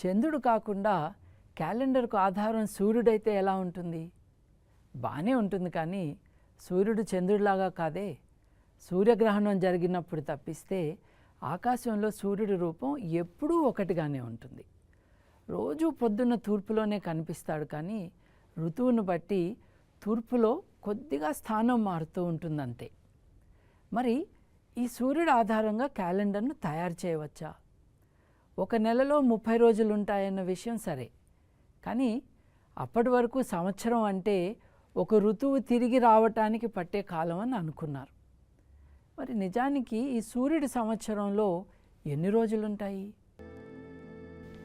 చంద్రుడు కాకుండా క్యాలెండర్కు ఆధారం సూర్యుడైతే ఎలా ఉంటుంది? బాగానే ఉంటుంది కానీ సూర్యుడు చంద్రుడిలాగా కాదే. సూర్యగ్రహణం జరిగినప్పుడు తప్పిస్తే ఆకాశంలో సూర్యుడి రూపం ఎప్పుడూ ఒకటిగానే ఉంటుంది. రోజు పొద్దున్న తూర్పులోనే కనిపిస్తాడు కానీ ఋతువును బట్టి తూర్పులో కొద్దిగా స్థానం మారుతూ ఉంటుందంతే. మరి ఈ సూర్యుడు ఆధారంగా క్యాలెండర్ను తయారు చేయవచ్చా? ఒక నెలలో ముప్పై రోజులు ఉంటాయన్న విషయం సరే. కానీ అప్పటి వరకు సంవత్సరం అంటే ఒక ఋతువు తిరిగి రావటానికి పట్టే కాలం అని అనుకున్నారు. మరి నిజానికి ఈ సూర్యుడి సంవత్సరంలో ఎన్ని రోజులుంటాయి?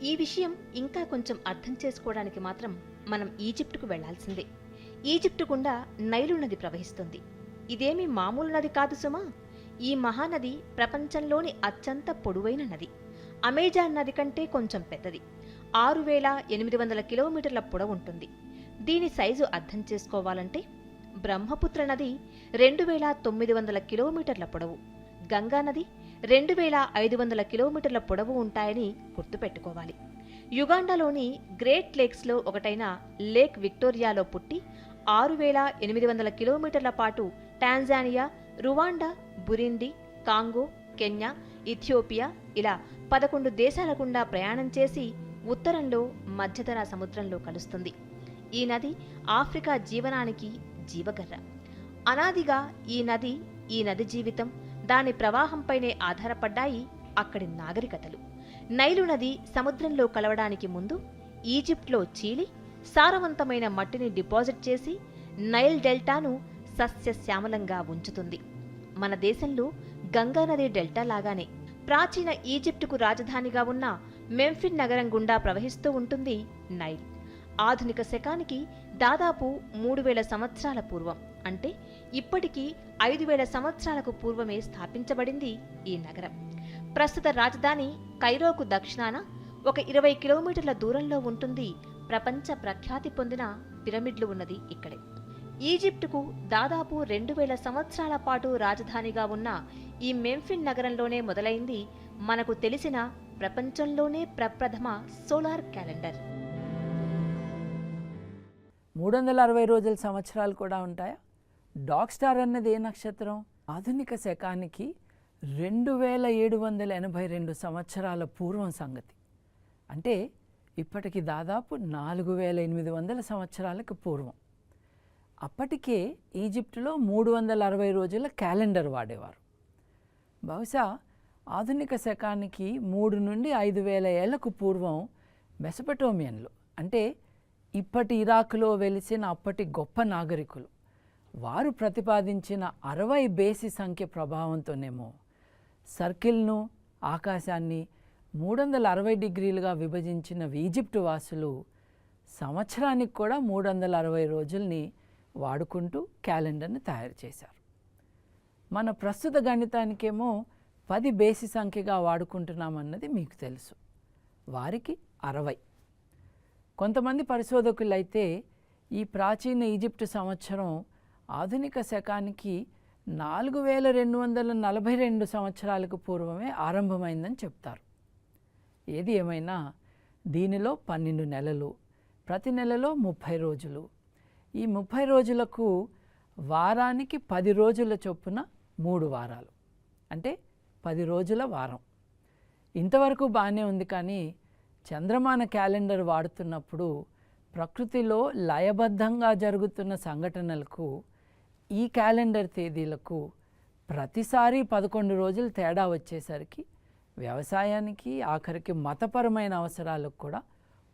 ఈ విషయం ఇంకా కొంచెం అర్థం చేసుకోవడానికి మాత్రం మనం ఈజిప్టుకు వెళ్ళాల్సిందే. ఈజిప్టు గుండా నైలు నది ప్రవహిస్తుంది. ఇదేమి మామూలు నది కాదు సుమా. ఈ మహానది ప్రపంచంలోని అత్యంత పొడవైన నది. అమెజాన్ నది కంటే కొంచెం పెద్దది. ఆరు వేల ఎనిమిది వందల కిలోమీటర్ల పొడవుంటుంది దీని సైజు అర్థం చేసుకోవాలంటే బ్రహ్మపుత్ర నది రెండు వేల తొమ్మిది వందల కిలోమీటర్ల పొడవు గంగా నది రెండు వేల ఐదు వందల కిలోమీటర్ల పొడవు ఉంటాయని గుర్తుపెట్టుకోవాలి యుగాండాలోని గ్రేట్ లేక్స్లో ఒకటైన లేక్ విక్టోరియాలో పుట్టి ఆరు వేల ఎనిమిది వందల కిలోమీటర్ల పాటు Tanzania Rwanda Burundi Congo Kenya Ethiopia ఇలా పదకొండు దేశాల గుండా ప్రయాణం చేసి ఉత్తరంలో మధ్యధరా సముద్రంలో కలుస్తుంది. ఈ నది ఆఫ్రికా జీవనానికి జీవగర్ర. అనాదిగా ఈ నది ఈ నది జీవితం దాని ప్రవాహంపైనే ఆధారపడ్డాయి అక్కడి నాగరికతలు. నైలు నది సముద్రంలో కలవడానికి ముందు ఈజిప్ట్లో చీలి సారవంతమైన మట్టిని డిపాజిట్ చేసి నైల్ డెల్టాను సస్యశ్యామలంగా ఉంచుతుంది. మన దేశంలో గంగా నది డెల్టా లాగానే ప్రాచీన ఈజిప్టుకు రాజధానిగా ఉన్న మెంఫిన్ నగరం గుండా ప్రవహిస్తూ ఉంటుంది నైల్. ఆధునిక శకానికి దాదాపు మూడు వేల సంవత్సరాల పూర్వం అంటే ఇప్పటికీ ఐదు వేల సంవత్సరాలకు పూర్వమే స్థాపించబడింది ఈ నగరం. ప్రస్తుత రాజధాని కైరోకు దక్షిణాన ఒక ఇరవై కిలోమీటర్ల దూరంలో ఉంటుంది ప్రపంచ ప్రఖ్యాతి పొందిన పిరమిడ్లు ఉన్నది ఇక్కడే. ఈజిప్టుకు దాదాపు రెండు వేల సంవత్సరాల పాటు రాజధానిగా ఉన్న ఈ మెంఫిన్ నగరంలోనే మొదలైంది మనకు తెలిసిన ప్రపంచంలోనే ప్రప్రథమ సోలార్ క్యాలెండర్. మూడు వందల అరవై రోజుల సంవత్సరాలు కూడా ఉంటాయా? డాగ్ స్టార్ అన్నది ఏ నక్షత్రం? ఆధునిక శకానికి రెండు వేల ఏడు వందల ఎనభై రెండు సంవత్సరాల పూర్వం సంగతి. అంటే ఇప్పటికి దాదాపు నాలుగు వేల ఎనిమిది వందల సంవత్సరాలకు పూర్వం. అప్పటికే ఈజిప్టులో మూడు వందల అరవై రోజుల క్యాలెండర్ వాడేవారు. బహుశా ఆధునిక శకానికి మూడు నుండి ఐదు వేల ఏళ్ళకు పూర్వం మెసపటోమియన్లు అంటే ఇప్పటి ఇరాక్లో వెలిసిన అప్పటి గొప్ప నాగరికులు. వారు ప్రతిపాదించిన అరవై బేసి సంఖ్య ప్రభావంతోనేమో సర్కిల్ను ఆకాశాన్ని మూడు వందల అరవై డిగ్రీలుగా విభజించిన ఈజిప్టు వాసులు సంవత్సరానికి కూడా మూడు వందల అరవై రోజుల్ని వాడుకుంటూ క్యాలెండర్ని తయారు చేశారు. మన ప్రస్తుత గణితానికేమో పది బేసి సంఖ్యగా వాడుకుంటున్నామన్నది మీకు తెలుసు. వారికి అరవై. కొంతమంది పరిశోధకులైతే ఈ ప్రాచీన ఈజిప్టు సంవత్సరం ఆధునిక శకానికి నాలుగు వేల రెండు వందల నలభై రెండు సంవత్సరాలకు పూర్వమే ఆరంభమైందని చెప్తారు. ఏది ఏమైనా దీనిలో పన్నెండు నెలలు ప్రతి నెలలో ముప్పై రోజులు ఈ ముప్పై రోజులకు వారానికి పది రోజుల చొప్పున మూడు వారాలు. అంటే పది రోజుల వారం. ఇంతవరకు బాగానే ఉంది కానీ చంద్రమాన క్యాలెండర్ వాడుతున్నప్పుడు ప్రకృతిలో లయబద్ధంగా జరుగుతున్న సంఘటనలకు ఈ క్యాలెండర్ తేదీలకు ప్రతిసారి పదకొండు రోజులు తేడా వచ్చేసరికి వ్యవసాయానికి ఆఖరికి మతపరమైన అవసరాలకు కూడా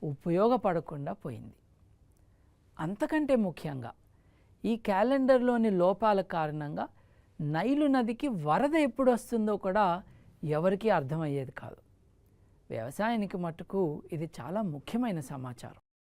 ఉపయోగపడకుండా పోయింది. అంతకంటే ముఖ్యంగా ఈ క్యాలెండర్లోని లోపాల కారణంగా నైలు నదికి వరద ఎప్పుడు వస్తుందో కూడా ఎవరికీ అర్థమయ్యేది కాదు. వ్యవసాయానికి మట్టుకు ఇది చాలా ముఖ్యమైన సమాచారం.